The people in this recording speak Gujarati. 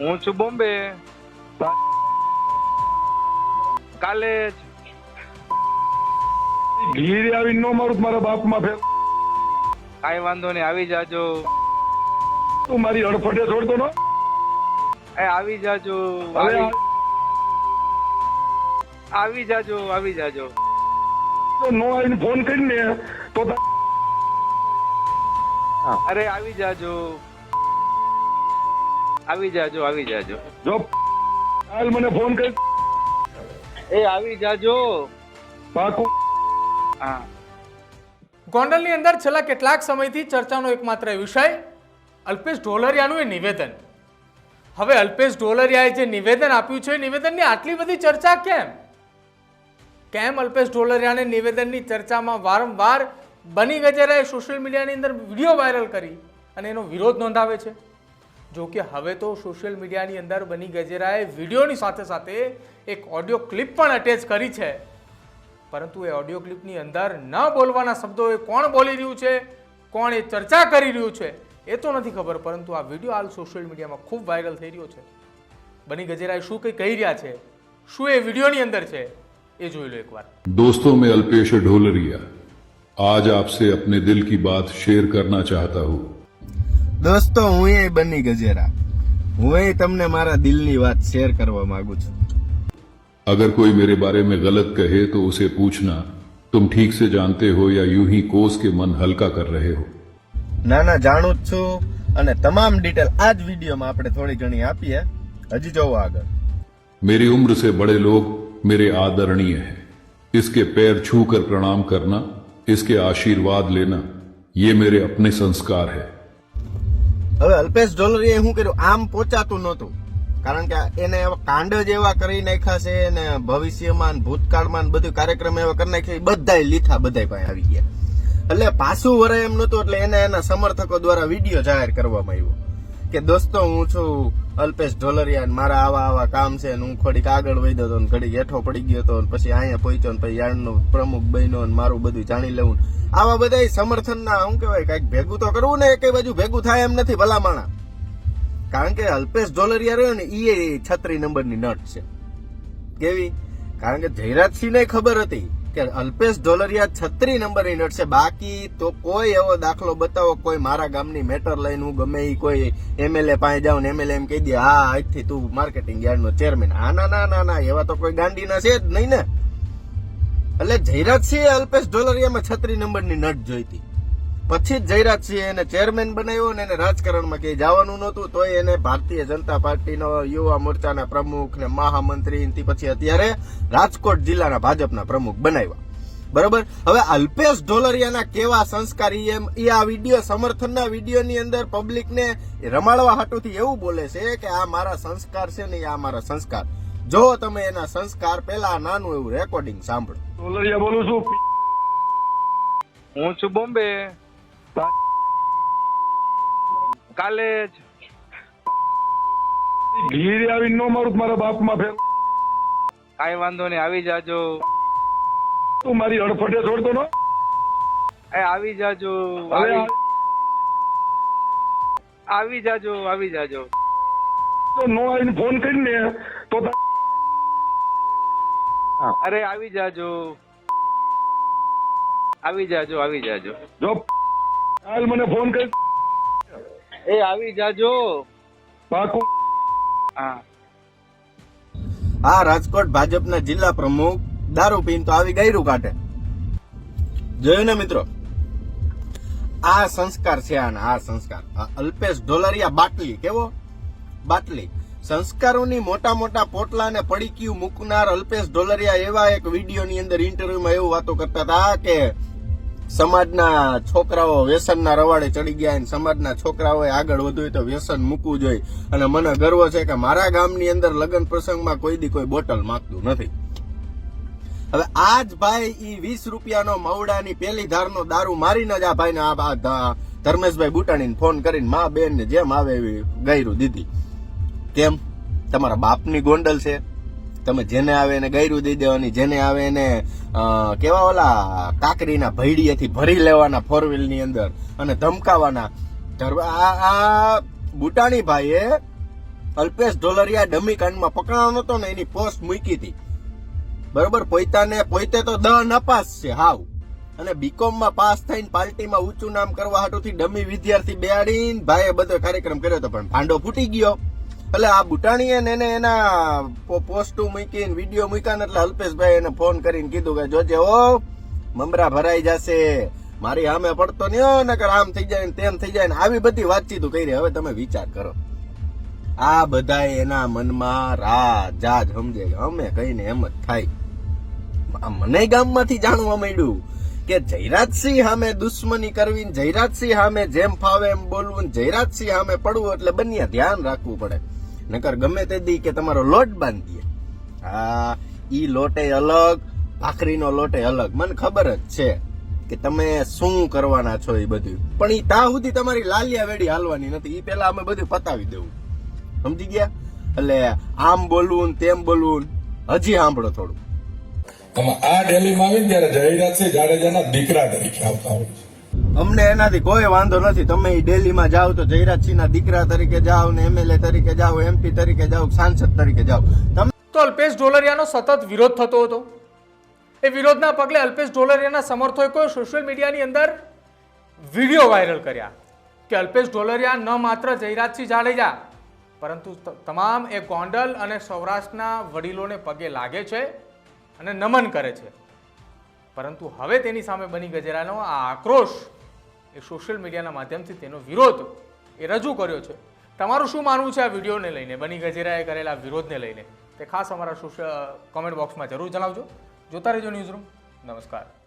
હું છું બોમ્બે. કાલે ઘીરે આવીને નો મારું મારા બાપમાં ફેર. કાંઈ વાંધો નહીં આવી જાજો. તું મારી અડફટે છોડતો નો. એ આવી જાજો હવે આવી. આવી જાજો આવી જાજો. તો નો આવીને ફોન કરીને તો અરે આવી જાજો. આવી જાજો આવી જાજો. જો હાલ મને ફોન કર. એ આવી જાજો. પાકું. હા. ગોંડલની અંદર છેલ્લા કેટલાક સમયથી ચર્ચાનો એકમાત્ર વિષય અલ્પેશ ઢોલરિયાનું એ નિવેદન. હવે અલ્પેશ ઢોલરિયાએ જે નિવેદન આપ્યું છે એ નિવેદનની આટલી બધી ચર્ચા કેમ? કેમ અલ્પેશ ઢોલરિયાને નિવેદનની ચર્ચામાં વારંવાર બની ગજેરાએ સોશિયલ મીડિયાની અંદર વીડિયો વાયરલ કરી અને એનો વિરોધ નોંધાવે છે? જો કે હવે તો સોશિયલ મીડિયાની અંદર બની ગજેરાએ વિડીયોની સાથે સાથે એક ઓડિયો ક્લિપ પણ અટેચ કરી છે. પરંતુ એ ઓડિયો ક્લિપની અંદર ન બોલવાના શબ્દો એ કોણ બોલી રહ્યું છે? કોણ એ ચર્ચા કરી રહ્યું છે? એ તો નથી ખબર, પરંતુ આ વીડિયો હાલ સોશિયલ મીડિયામાં ખૂબ વાયરલ થઈ રહ્યો છે. બની ગજેરાએ શું કંઈ કહી રહ્યા છે? શું એ વિડીયોની અંદર છે? એ જોઈ લો એકવાર. દોસ્તો, મેં અલ્પેશ ઢોલરિયા. આજ આપસે અપને દિલ કી બાત શેર કરના ચાહતા હું. દોસ્તો હું એ બની ગજેરા હું એ તમને મારા દિલની વાત શેર કરવા માંગુ છું अगर कोई मेरे बारे में गलत कहे तो उसे पूछना तुम ठीक से जानते हो या यूं ही कोस के मन हल्का कर रहे हो ના ના જાણું જ છું અને તમામ ડિટેલ આ જ વિડીયોમાં આપણે થોડી ઘણી આપીએ હજી જોવો આગળ मेरी उम्र से बड़े लोग मेरे आदरणीय हैं इसके पैर छू कर प्रणाम करना इसके आशीर्वाद लेना ये मेरे अपने संस्कार है હવે અલ્પેશ ઢોલરીએ શું કર્યું? આમ પહોંચાતું નહોતું. કારણ કે એને કાંડ જ એવા કરી નાખ્યા છે અને ભવિષ્યમાં ભૂતકાળમાં ને બધું કાર્યક્રમ એવા કરી નાખ્યા બધાય લીથા બધાય પાસે આવી ગયા. એટલે પાછું વરે એમ નહોતું, એટલે એને એના સમર્થકો દ્વારા વીડિયો જાહેર કરવામાં આવ્યો. કે દોસ્તો, હું છું અલ્પેશ ઢોલરિયા મારા આવા આવા કામ છે હું ખોડીક આગળ વધ્યો હતો ને ઘડીક હેઠો પડી ગયો હતો ને પછી અહીંયા પહોંચ્યો ને પછી યાર્ડનો પ્રમુખ બન્યો ને મારું બધું જાણી લેવું આવા બધા સમર્થનના શું કહેવાય, કંઈક ભેગું તો કરવું ને કે બાજુ ભેગું થાય એમ નથી ભલા માણા કારણ કે અલ્પેશ ઢોલરિયા રહ્યો ને એ છત્રી નંબરની નટ છે. કેવી? કારણ કે જયરાજસિંહ ને ખબર હતી કે અલ્પેશ ઢોલરિયા છત્રી નંબરની નટ છે. બાકી તો કોઈ એવો દાખલો બતાવો, કોઈ મારા ગામની મેટર લઈને હું ગમે એ કોઈ એમએલએ પાસે જાઉં ને એમએલએ એમ કહી દે, હા, આજથી તું માર્કેટિંગ યાર્ડનો ચેરમેન હા, ના ના ના ના, એવા તો કોઈ ગાંડીના છે જ નહીં ને. એટલે જયરાજ સિંહ અલ્પેશ ઢોલરિયામાં છત્રી નંબરની નટ જોઈતી. પછી જ જયરાજસિંહે એને ચેરમેન બનાવ્યો અને એને રાજકારણમાં કઈ જવાનું નહોતું, તોય એને ભારતીય જનતા પાર્ટીનો યુવા મોરચાના પ્રમુખ ને મહામંત્રી પછી અત્યારે રાજકોટ જિલ્લાના ભાજપના પ્રમુખ બનાવ્યા. બરોબર? હવે અલ્પેશ ઢોલરિયાના કેવા સંસ્કાર એ આ વીડિયો, સમર્થનના વિડીયોની અંદર પબ્લિકને રમાડવા હાટુથી એવું બોલે છે કે આ મારા સંસ્કાર છે ને આ મારા સંસ્કાર. જો તમે એના સંસ્કાર પેલા નાનું એવું રેકોર્ડિંગ સાંભળો. ઢોલરિયા બોલું છું. હું છું બોમ્બે. કાલે ઘીરે આવીને નો મારું મારા બાપમાં ફેર. કાંઈ વાંધો નહીં આવી જાજો. તું મારી અડફટે છોડતો નો. એ આવી જાજો આવી. આવી જાજો આવી જાજો. તો નો આવીને ફોન કરીને તો અરે આવી જાજો. આવી જાજો આવી જાજો. જો કાલ મને ફોન કરી. એ આવી જાજો. પાકું. હા. આ રાજકોટ ભાજપના જિલ્લા પ્રમુખ દારૂ પીન તો આવી ગયરું કાઢે જોયું ને મિત્રો? આ સંસ્કાર છે આના આ સંસ્કાર. અલ્પેશ ઢોલરિયા બાટલી કેવો? બાટલી. સંસ્કારોની મોટા મોટા પોટલા ને પડીકીયું મૂકનાર અલ્પેશ ઢોલરિયા એવા એક વિડીયોની અંદર ઇન્ટરવ્યુમાં એવું વાતો કરતા હતા કે સમાજના છોકરાઓ વ્યસનના રવાડે ચડી ગયા અને સમાજના છોકરાઓએ આગળ વધવું તો વ્યસન મૂકવું જોઈએ. અને મને ગર્વ છે કે મારા ગામની અંદર લગ્ન પ્રસંગમાં કોઈ દી કોઈ બોટલ માગતું નથી. હવે આ જ ભાઈ ઈ વીસ રૂપિયાનો મવડાની પેલી ધારનો દારૂ મારીને જ આ ભાઈને આ ધર્મેશભાઈ બુટાણીને ફોન કરીને મા બેન જેમ આવે એવી ગયરું દીધી. કેમ? તમારા બાપની ગોંડલ છે. તમે જેને આવે એને ગયરું દઈ દેવાની, જેને આવે એને કેવા ઓલા કાકરીના ભૈડીએથી ભરી લેવાના ફોર વ્હીલની અંદર અને ધમકાવાના. આ બુટાણી ભાઈએ અલ્પેશ ઢોલરિયા ડમી કાંડમાં પકડાયો હતો ને એની પોસ્ટ મૂકી હતી. બરોબર? પોઈતાને પોઈતે તો દ નપાસ છે, હાવ. અને બીકોમમાં પાસ થઈને પાર્ટીમાં ઊંચું નામ કરવા હાટુથી ડમી વિદ્યાર્થી બેહાડીને ભાઈએ બધો કાર્યક્રમ કર્યો હતો પણ ભાંડો ફૂટી ગયો. એટલે આ બુટાણીએ ને એને એના પોસ્ટો મૂકીને વીડિયો મૂક્યા ને એટલે અલ્પેશભાઈ એને ફોન કરીને કીધું કે, જોજે ઓ મમરા ભરાઈ જશે. મારી આમે પડતો નહીં નકર આમ થઈ જાય ને તેમ થઈ જાય ને. આવી બધી વાતચીતો કરી. હવે તમે વિચાર કરો. આ બધા એના મનમાં રાજા જ સમજે અમે કહીને એમ જ થાય. મને ગામમાંથી જાણવા માંડ્યું. કે જયરાજસિંહ સામે દુશ્મની કરવી જયરાજસિંહ સામે જેમ ફાવે એમ બોલવું જયરાજસિંહ સામે પડવું એટલે બંને ધ્યાન રાખવું પડે. નકર ગમે તે દી કે તમારો લોટ બાંધીએ. હા, ઈ લોટે અલગ, ભાખરીનો લોટે અલગ. મને ખબર જ છે કે તમે શું કરવાના છો એ બધું. પણ એ તા સુધી તમારી લાલિયા વેડી હાલવાની નથી. એ પેલા અમે બધું પતાવી દેવું. સમજી ગયા? એટલે આમ બોલવું તેમ બોલવું હજી સાંભળો થોડું. તમે આ ડેલીમાં આવીને ત્યારે જયરાજસિંહ જાડેજાના દીકરા તરીકે આવતા હોય છે. અમને એનાથી કોઈ વાંધો નથી. તમે ડેલીમાં દિલ્હીમાં જાઓ તો જયરાજસિંહના દીકરા તરીકે જાઓ ને એમએલએ તરીકે જાઓ એમપી તરીકે જાઓ સાંસદ તરીકે જાઓ. તમે તો અલ્પેશ ઢોલરિયાનો સતત વિરોધ થતો હતો. એ વિરોધના પગલે અલ્પેશ ઢોલરિયાના સમર્થકોએ સોશિયલ મીડિયાની અંદર વીડિયો વાયરલ કર્યા કે અલ્પેશ ઢોલરિયા ન માત્ર જયરાજસિંહ જાડેજા પરંતુ તમામ એ ગોંડલ અને સૌરાષ્ટ્રના વડીલોને પગે લાગે છે. અને નમન કરે છે. પરંતુ હવે તેની સામે બની ગજેરાનો આ આક્રોશ એ સોશિયલ મીડિયાના માધ્યમથી તેનો વિરોધ એ રજૂ કર્યો છે. તમારું શું માનવું છે આ વિડીયોને લઈને? બની ગજેરાએ કરેલા વિરોધને લઈને. તે ખાસ અમારા સોશિયલ કોમેન્ટ બોક્સમાં જરૂર જણાવજો. જોતા રહેજો ન્યૂઝ રૂમ નમસ્કાર.